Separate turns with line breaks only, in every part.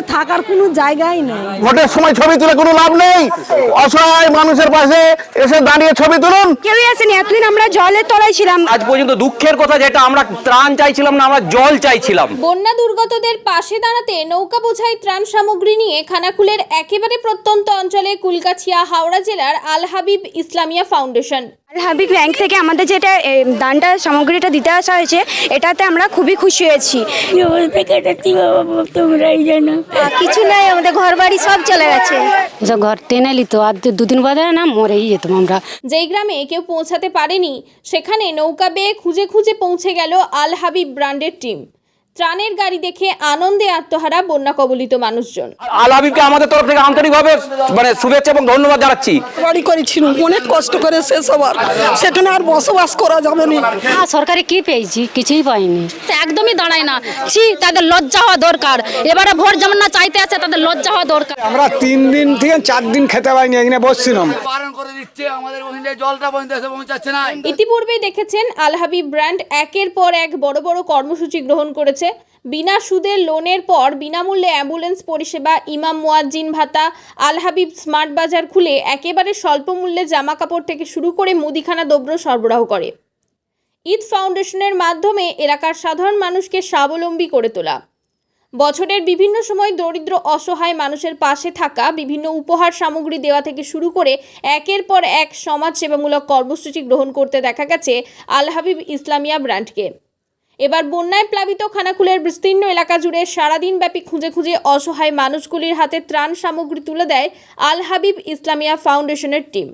আমাদের থাকার কোনো জায়গাই নেই।
ভোটের সময় ছবি তুলে কোনো লাভ নেই। অসহায় মানুষের পাশে এসে দাঁড়িয়ে ছবি তুলুন।
কেউই আসেনি এতদিন আমরা জলের তলায় ছিলাম।
আজ পর্যন্ত দুঃখের কথা যেটা আমরা ত্রাণ চাইছিলাম না আমরা জল চাইছিলাম।
বন্যা দুর্গতদের পাশে দাঁড়াতে নৌকা বোঝাই ত্রাণ সামগ্রী নিয়ে খানাকুলের একেবারে প্রত্যন্ত অঞ্চলে কুলকাছিয়া হাওড়া জেলার আল হাবিব ইসলামিয়া ফাউন্ডেশন।
হাবিব ব্যাংক থেকে আমাদের যেটা দানটা সামগ্রীটা দিতে আসা হয়েছে এটাতে আমরা খুবই খুশি হয়েছি। কিছু নাই আমাদের ঘর বাড়ি সব চলে গেছে।
সব ঘর টেনে নিত আর দুদিন বাদে না মরেই যেতাম আমরা।
যেই গ্রামে কেউ পৌঁছাতে পারেনি সেখানে নৌকা বেয়ে খুঁজে খুঁজে পৌঁছে গেল আল হাবিব ব্র্যান্ডের টিম। ত্রাণের গাড়ি দেখে আনন্দে আত্মহারা বন্যা কবলিত মানুষজন।
আল হাবিবকে আমাদের তরফ থেকে আন্তরিকভাবে মানে শুভেচ্ছা এবং ধন্যবাদ জানাচ্ছি।
বাড়ি করেছিল অনেক কষ্ট করে শেষ হবার। সেখানে আর বসবাস করা যাবে না।
আর সরকারি কি পেয়েছি? কিছুই পাইনি।
একদমই দাঁড়ায় না। ছি তাদের লজ্জা হওয়া দরকার। এবারে ভোট যেমন না চাইতে আছে তাদের লজ্জা হওয়া দরকার।
আমরা তিন দিন থেকে চার দিন খেতে পাইনি এখানে বসছিলাম।
বারণ করে দিচ্ছে আমাদের ওখানে জলটা এসে পৌঁছাচ্ছে না।
ইতিপূর্বেই দেখেছেন আল হাবিব ব্র্যান্ড একের পর এক বড় বড় কর্মসূচি গ্রহণ করেছে। বিনা সুদের লোনের পর বিনামূল্যে অ্যাম্বুলেন্স, পরিষেবা, ইমাম মুয়াজ্জিন ভাতা, আলহাবিব স্মার্ট বাজার খুলে একেবারে স্বল্প মূল্যে জামা কাপড় থেকে শুরু করে মুদিখানা দ্রব্য সরবরাহ করে। ঈদ ফাউন্ডেশনের মাধ্যমে এলাকার সাধারণ মানুষকে স্বাবলম্বী করে তোলা। বছরের বিভিন্ন সময় দরিদ্র, অসহায় মানুষের পাশে থাকা বিভিন্ন উপহার সামগ্রী দেওয়া থেকে শুরু করে একের পর এক সমাজসেবামূলক কর্মসূচি গ্রহণ করতে দেখা গেছে আলহাবিব ইসলামিয়া ব্র্যান্ডকে। এবার বন্যায় প্লাবিত খানাকুলের বিস্তীর্ণ এলাকা জুড়ে সারাদিন ব্যাপী খুঁজে খুঁজে অসহায় মানুষগুলির হাতে ত্রাণ সামগ্রী তুলে দেয় আল হাবিব ইসলামিয়া ফাউন্ডেশনের টিম।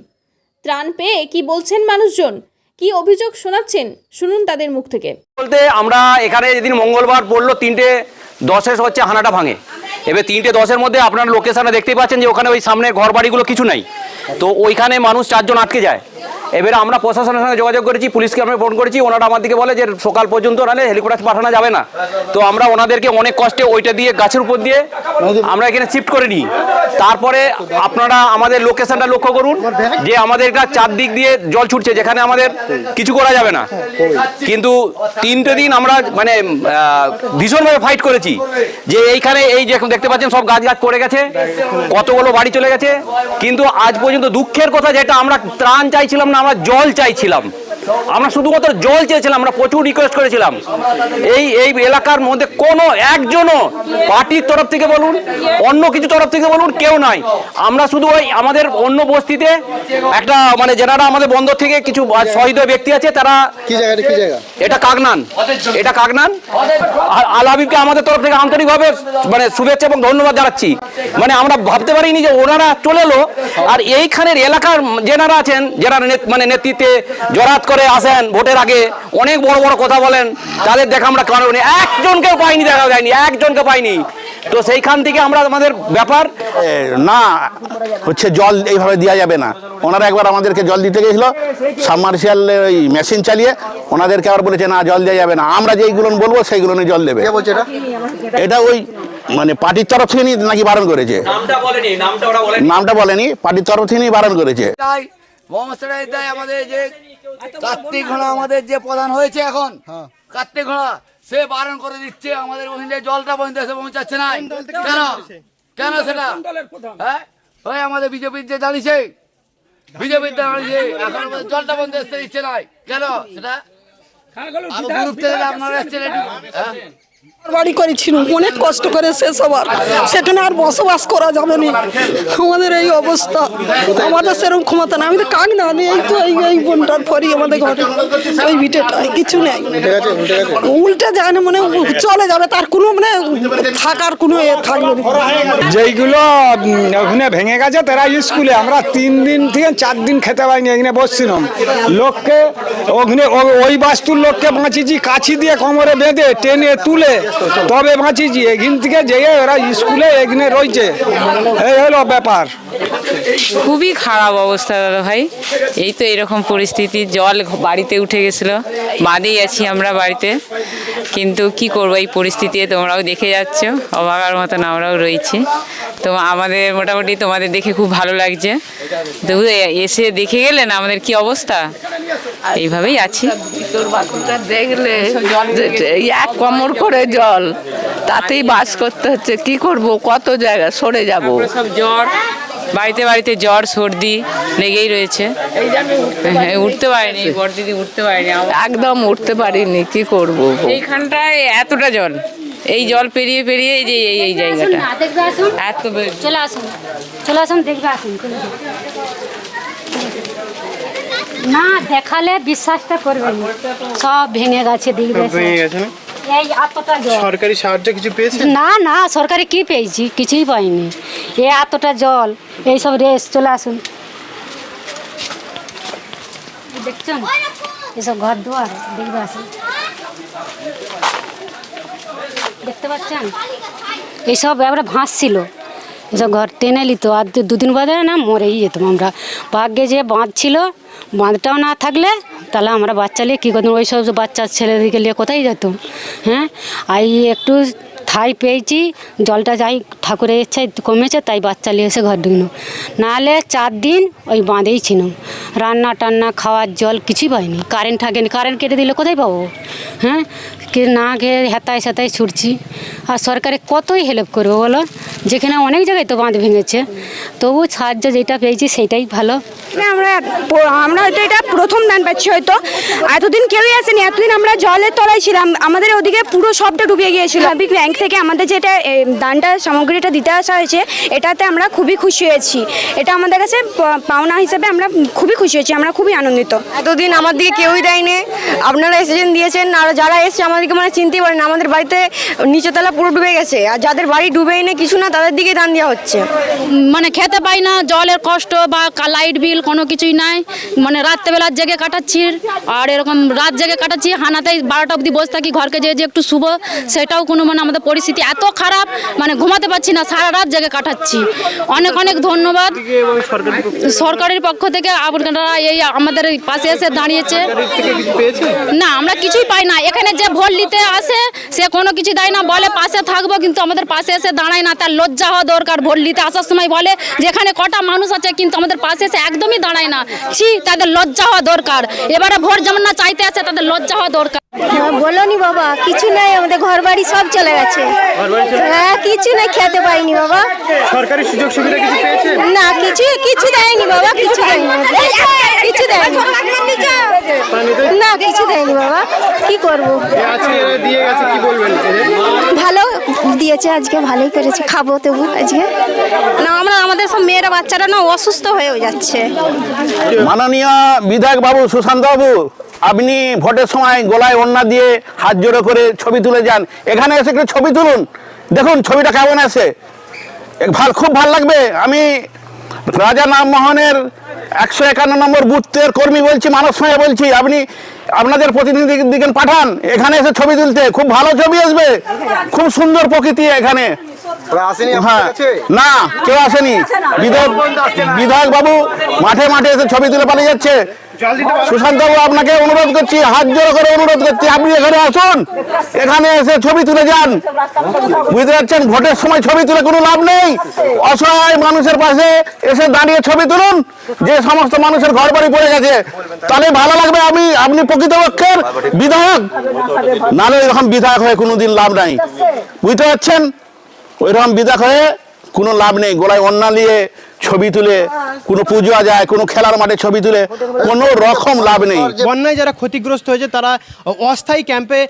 ত্রাণ পেয়ে কি বলছেন মানুষজন? কি অভিযোগ শোনাচ্ছেন? শুনুন তাদের মুখ থেকে।
বলতে আমরা এখানে যেদিন মঙ্গলবার পড়ল, তিনটে দশে হচ্ছে হানাটা ভাঙে। এবার তিনটে দশের মধ্যে আপনার লোকেশনে দেখতেই পাচ্ছেন যে ওখানে ওই সামনে ঘর বাড়িগুলো কিছু নাই। তো ওইখানে মানুষ চারজন আটকে যায়। এবারে আমরা প্রশাসনের সঙ্গে যোগাযোগ করেছি, পুলিশকে আমরা ফোন করেছি, ওনারা আমার দিকে বলে যে সকাল পর্যন্ত নাহলে হেলিকপ্টার পাঠানো যাবে না। তো আমরা ওনাদেরকে অনেক কষ্টে ওইটা দিয়ে গাছের উপর দিয়ে আমরা এখানে শিফট করে নিই। তারপরে আপনারা আমাদের লোকেশনটা লক্ষ্য করুন, যে আমাদের এটা চারদিক দিয়ে জল ছুটছে, যেখানে আমাদের কিছু করা যাবে না। কিন্তু তিনটে দিন আমরা মানে ভীষণভাবে ফাইট করেছি, যে এইখানে এই যে দেখতে পাচ্ছেন, সব গাছ গাছ পড়ে গেছে, কতগুলো বাড়ি চলে গেছে। কিন্তু আজ পর্যন্ত দুঃখের কথা যেটা, আমরা ত্রাণ চাইছিলাম না, আমরা জল চাইছিলাম। আমরা শুধুমাত্র জল চেয়েছিলাম আমরা প্রচুর রিকোয়েস্ট করেছিলাম। এই এই এলাকার মধ্যে কোনো একজনও পার্টির তরফ থেকে বলুন অন্য কিছু তরফ থেকে বলুন কেউ নাই। আমরা শুধু ওই আমাদের অন্য বস্তিতে একটা মানে যেনারা আমাদের বন্দর থেকে কিছু শহীদ ব্যক্তি আছে তারা এটা? কাগনান এটা কাগনান আর আল হাবিবকে আমাদের তরফ থেকে আন্তরিকভাবে মানে শুভেচ্ছা এবং ধন্যবাদ জানাচ্ছি। মানে আমরা ভাবতে পারিনি যে ওনারা চলে এলো। আর এইখানের এলাকার যেনারা আছেন যারা মানে নেতৃত্বে জরাত করে আসেন ভোটের আগে। অনেক বড় বড় কথা বলেন তাদের দেখা আমরা কারণে একজনকেও পাইনি দেখা যায়নি একজনকে পাইনি। তো সেইখান থেকে আমরা আমাদের ব্যাপার
না হচ্ছে জল এইভাবে দেওয়া যাবে না। ওনারা একবার আমাদেরকে জল দিতে গেছিল সাবমার্শিয়াল ওই মেশিন চালিয়ে ওনাদেরকে আবার বলেছে না জল দেওয়া যাবে না। আমরা যেইগুলো বলব সেইগুলো জল দেবে। এটা? ওই মানে পার্টির তরফ থেকে নাকি বারণ করেছে?
নামটা বলেনি নামটা ওরা বলেনি।
নামটা বলেনি পার্টির তরফ থেকে বারণ করেছে।
তাই মহাশয় দেয় আমাদের যে কার্তিক ঘোড়া আমাদের যে প্রধান হয়েছে এখন। কার্তিক ঘোড়া সে বারণ করে দিচ্ছে আমাদের ওখানে জলটা পর্যন্ত এসে পৌঁছাচ্ছে না কেন? কেন সেটা? হ্যাঁ? ওই আমাদের বিজেপির যে দাঁড়িয়েছে বিজেপির দাঁড়িয়েছে এখন আমাদের জলটা বন্ধ আসতে দিচ্ছে না কেন? সেটা? আপনারা হ্যাঁ?
বাড়ি করেছিল অনেক কষ্ট করে শেষ হবার। সেখানে আর বসবাস করা যাবে না। আমাদের এই অবস্থা। আমাদের সেরকম ক্ষমতা না আমি তো কাক না এই তো এই এই বোনটার পরই আমাদের ঘরে। ওই ভিটেটাই কিছু নেই। উল্টে যায় না মানে চলে যাবে। তার কোনো মানে থাকার কোনো এ থাকবে
যেইগুলো ওখানে ভেঙে গেছে তারা স্কুলে। আমরা তিন দিন থেকে চার দিন খেতে পাইনি এখানে বসছিলাম। লোককে ওখানে ওই বাস্তুর লোককে বাঁচিয়েছি কাছি দিয়ে কোমরে বেঁধে টেনে তুলে তবে বাঁচিয়েছি, এখান থেকে যেয়ে ওরা স্কুলে এখানে রয়েছে। এই হলো ব্যাপার।
খুবই খারাপ অবস্থা দাদা ভাই। এই তো এরকম পরিস্থিতি, জল বাড়িতে উঠে গেছিল। বাঁধেই আছি আমরা বাড়িতে। কিন্তু কি করব, এই পরিস্থিতি তোমরাও দেখে যাচ্ছ, অবাকার মতন আমরাও রয়েছি। তো আমাদের মোটামুটি তোমাদের দেখে খুব ভালো লাগছে। তবু এসে দেখে গেলেন আমাদের কি অবস্থা? এইভাবেই আছি।
তোর বাকুটা দেখলে এই এক কমর করে জল
তাতেই বাস করতে হচ্ছে। কি করব? কত জায়গা সরে যাব?
সব জ্বর বাড়িতে বাড়িতে জ্বর সর্দি লেগেই রয়েছে। হ্যাঁ উঠতে পারেনি বড় দিদি উঠতে পারেনি।
একদম উঠতে পারিনি কি করব?
এইখানটায় এতটা জল। এই জল পেরিয়ে পেরিয়ে এই যে এই এই জায়গাটা। এত
চলে আসুন চলে আসুন দেখবে আসুন। না দেখালে বিশ্বাসটা করবেন না। সব ভেঙে গেছে দেখবে
সরকারি সাহায্য কিছু পেয়েছে?
না না সরকারি কি পেয়েছি? কিছুই পাইনি। এ এতটা জল এইসব রেস চলে আসুন। দেখছেন এসব ঘর দুয়ার দেখবে আসুন দেখতে পাচ্ছেন? এইসব এবারে ভাসছিল। এসব ঘর টেনে নিত। আর দুদিন বাদে না মরেই যেতাম আমরা। ভাগ্যে যে বাঁধ ছিল, বাঁধটাও না থাকলে তাহলে আমরা বাচ্চা নিয়ে কী করতাম? ওই সব বাচ্চা ছেলেদেরকে নিয়ে কোথায় যেতাম? হ্যাঁ? আর একটু ঠাই পেয়েছি, জলটা যাই ঠাকুরের ইচ্ছায় কমেছে, তাই বাচ্চা নিয়ে এসে ঘর ঢুকলাম নাহলে চার দিন ওই বাঁধেই ছিলাম রান্না টান্না, খাওয়ার জল কিছুই পাইনি। কারেন্ট থাকেনি। কারেন্ট কেটে দিলে কোথায় পাবো? হ্যাঁ? কি না খেয়ে হেতায় সেতায় ছুটছি। আর সরকারে কতই হেল্প করবে বলো? যেখানে অনেক জায়গায় তো বাঁধ ভেঙেছে। তবু সাহায্য যেটা পেয়েছি সেটাই ভালো।
আমরা আমরা হয়তো এটা প্রথম দান পাচ্ছি হয়তো। এতদিন কেউই আসেনি এতদিন আমরা জলের তলায় ছিলাম। আমাদের ওদিকে পুরো সবটা ডুবে গিয়েছিল। বিগ ব্যাংক থেকে আমাদের যেটা এ, দানটা সামগ্রীটা দিতে আসা হয়েছে এটাতে আমরা খুবই খুশি হয়েছি। এটা আমাদের কাছে প- পাওনা হিসেবে আমরা খুবই খুশি হয়েছি আমরা খুবই আনন্দিত।
এতদিন আমার দিকে কেউই দেয়নি। আপনারা এসেছেন দিয়েছেন আর যারা এসছে আমাদেরকে মানে চিনতেই পারেন আমাদের বাড়িতে নিচতলা পুরো ডুবে গেছে। আর যাদের বাড়ি ডুবেই না কিছু না তাদের দিকে দান দেওয়া হচ্ছে।
মানে খেতে পাই না, জলের কষ্ট বা লাইট বিল কোনো কিছুই নাই। মানে রাত্রেবেলার জেগে কাটাচ্ছি আর এরকম রাত জেগে কাটাচ্ছি হানাতেই বারোটা অবধি বসে থাকি, ঘরকে যে যে একটু শুভ সেটাও কোনো মানে আমাদের পরিস্থিতি এত খারাপ মানে ঘুমাতে পারছি না, সারা রাত জেগে কাটাচ্ছি। অনেক অনেক ধন্যবাদ। সরকারের পক্ষ থেকে আপনারা এই আমাদের পাশে এসে দাঁড়িয়েছে। না, আমরা কিছুই পাই না। এখানে যে ভোট নিতে আসে, সে কোনো কিছু দেয় না, বলে পাশে থাকব, কিন্তু আমাদের পাশে এসে দাঁড়ায় না, তার লজ্জা হওয়া দরকার ভোট নিতে আসার সময় বলে যেখানে কটা মানুষ আছে কিন্তু আমাদের পাশে এসে একদমই দাঁড়ায় না। ছি তাদের লজ্জা হওয়া দরকার। এবারে ভোট যেমন না চাইতে আছে তাদের লজ্জা হওয়া দরকার।
বলো নি বাবা কিছু নাই আমাদের ঘর বাড়ি সব চলে গেছে। হ্যাঁ কিছু নাই খেতে পাইনি বাবা।
সরকারি সুযোগ সুবিধা কিছু পেয়েছে?
না কিছু কিছু দেয়নি বাবা কিছু দেয়নি। কিছু দেয়নি। না কিছু দেয়নি বাবা। কি করব?
আজকে দিয়ে গেছে কি বলবেন?
ভালো দিয়েছে আজকে ভালোই করেছে। খাব তবু আজকে। না আমরা আমাদের সব মেয়েরা বাচ্চারা না অসুস্থ হয়ে যাচ্ছে।
মাননীয় বিধায়ক বাবু সুশান্ত বাবু আপনি ভোটের সময় গলায় ওন্না দিয়ে হাত জোড়ো করে ছবি তুলে যান। এখানে এসে একটু ছবি তুলুন। দেখুন ছবিটা কেমন আছে। এক ভালো খুব ভালো লাগবে। আমি রাজা রামমোহনের একশো একান্ন নম্বর বুথের কর্মী বলছি মানব সময় বলছি। আপনি আপনাদের প্রতিনিধি দিকে পাঠান এখানে এসে ছবি তুলতে। খুব ভালো ছবি আসবে। খুব সুন্দর প্রকৃতি এখানে। হ্যাঁ। না কেউ আসেনি। বিধায়ক বিধায়ক বাবু মাঠে মাঠে এসে ছবি তুলে পালিয়ে যাচ্ছে। সুশান্ত বাবু আপনাকে অনুরোধ করছি, হাত জোড়ো করে অনুরোধ করছি। আপনি এখানে আসুন, এখানে এসে ছবি তুলে যান। বুঝতে পারছেন? ভোটের সময় ছবি তুলে কোনো লাভ নেই। অসহায় মানুষের পাশে এসে দাঁড়িয়ে ছবি তুলুন। যে সমস্ত মানুষের ঘর বাড়ি পড়ে গেছে, তাহলে ভালো লাগবে আমি, আপনি প্রকৃতপক্ষের বিধায়ক। নাহলে এরকম বিধায়ক হয়ে কোনোদিন লাভ নাই। বুঝতে পারছেন? ওইরকম বিধায়ক হয়ে কোনো লাভ নেই। গোলায় অন্না নিয়ে ছবি তুলে কোনো পুজো যায় কোনো খেলার মাঠে ছবি তুলে কোনো রকম লাভ নেই।
বন্যায় যারা ক্ষতিগ্রস্ত হয়েছে তারা অস্থায়ী ক্যাম্পে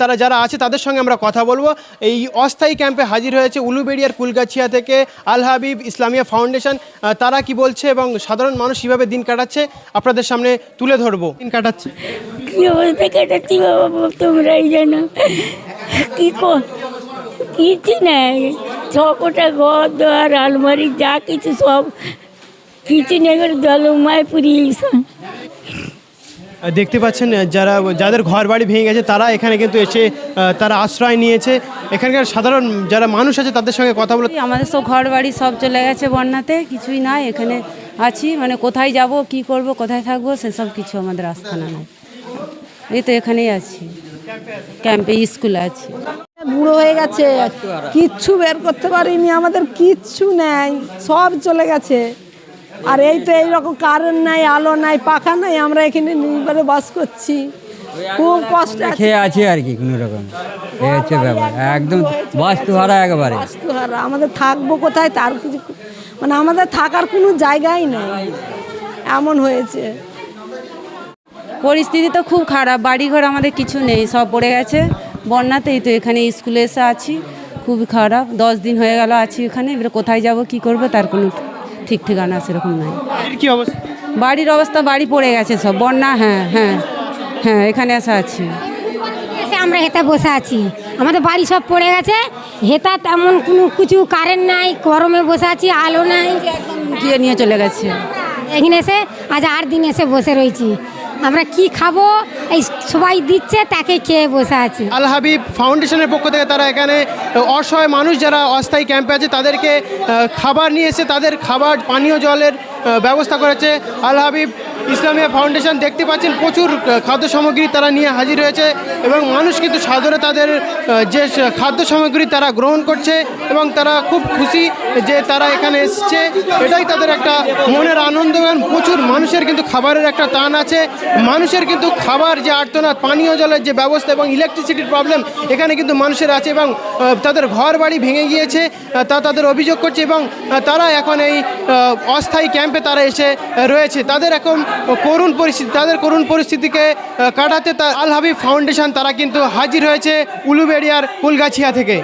তারা যারা আছে তাদের সঙ্গে আমরা কথা বলব। এই অস্থায়ী ক্যাম্পে হাজির হয়েছে উলুবেড়িয়ার কুলগাছিয়া থেকে আল হাবিব ইসলামিয়া ফাউন্ডেশন। তারা কি বলছে এবং সাধারণ মানুষ কীভাবে দিন কাটাচ্ছে আপনাদের সামনে তুলে ধরবো। দিন কাটাচ্ছে।
কি অবস্থা কাটাচ্ছি বাবা বাবা, তোমরাই জানো। কি কর কিছু নাই ছকটা ঘর দোয়ার আলমারি যা কিছু সব কিছু নেই করে জল উমায় পুরিয়েছে
দেখতে পাচ্ছেন যারা যাদের ঘর বাড়ি ভেঙে গেছে তারা এখানে কিন্তু এসে তারা আশ্রয় নিয়েছে। এখানকার সাধারণ যারা মানুষ আছে তাদের সঙ্গে কথা বলে
আমাদের সব ঘর বাড়ি সব চলে গেছে বন্যাতে কিছুই নাই এখানে আছি। মানে কোথায় যাব কি করব কোথায় থাকব সেসব কিছু আমাদের আস্থানা নাই। এই তো এখানেই আছি। ক্যাম্পে স্কুলে আছি।
বুড়ো হয়ে গেছে। কিচ্ছু বের করতে পারিনি আমাদের কিচ্ছু নেই সব চলে গেছে। আর এই তো এইরকম কারেন্ট নাই আলো নাই পাখা নাই আমরা এখানে নির্ভরে বাস করছি। খুব কষ্ট
খেয়ে আছি। আর কি কোনো রকম। এই হচ্ছে ব্যাপার। একদম বাস্তু হারা একেবারে।
আর আমাদের থাকব কোথায় তার কিছু মানে আমাদের থাকার কোনো জায়গাই নেই। এমন হয়েছে।
পরিস্থিতি তো খুব খারাপ বাড়িঘর আমাদের কিছু নেই সব পড়ে গেছে। বন্যাতেই তো এখানে স্কুলে এসে আছি খুবই খারাপ। দশ দিন হয়ে গেল আছি এখানে এবারে কোথায় যাব কি করব তার কোনো ঠিক ঠিকানা সেরকম নাই।
কি অবস্থা?
বাড়ির অবস্থা বাড়ি পড়ে গেছে সব বন্যা হ্যাঁ হ্যাঁ হ্যাঁ এখানে এসে আছি।
এসে আমরা হেতা বসে আছি। আমাদের বাড়ি সব পড়ে গেছে হেতা তেমন কোনো কিছু কারেন্ট নাই গরমে বসে আছি আলো নাই।
গিয়ে নিয়ে চলে গেছে।
এখানে এসে আজ আট দিন এসে বসে রয়েছি। আমরা কি খাব? এই সবাই দিচ্ছে, তাকে খেয়ে বসে আছি।
আল হাবিব ফাউন্ডেশনের পক্ষ থেকে তারা এখানে অসহায় মানুষ যারা অস্থায়ী ক্যাম্পে আছে, তাদেরকে খাবার নিয়ে এসে তাদের খাবার, পানীয় জলের ব্যবস্থা করেছে। আল হাবিব ইসলামিয়া ফাউন্ডেশন দেখতে পাচ্ছেন প্রচুর খাদ্য সামগ্রী তারা নিয়ে হাজির হয়েছে এবং মানুষ কিন্তু সাদরে তাদের যে খাদ্য সামগ্রী তারা গ্রহণ করছে এবং তারা খুব খুশি যে তারা এখানে এসছে। এটাই তাদের একটা মনের আনন্দ এবং প্রচুর মানুষের কিন্তু খাবারের একটা টান আছে। মানুষের কিন্তু খাবার যে আর্তনাদ, পানীয় জলের যে ব্যবস্থা এবং ইলেকট্রিসিটির প্রবলেম এখানে কিন্তু মানুষের আছে এবং তাদের ঘর বাড়ি ভেঙে গিয়েছে। তা তাদের অভিযোগ করছে এবং তারা এখন এই অস্থায়ী ক্যাম্পে তারা এসে রয়েছে। তাদের এখন করুণ পরিস্থিতি, তাদের করুণ পরিস্থিতিকে কাটাতে তার আল হাবিব ফাউন্ডেশন তারা কিন্তু হাজির হয়েছে উলুবেড়িয়ার কুলগাছিয়া থেকে।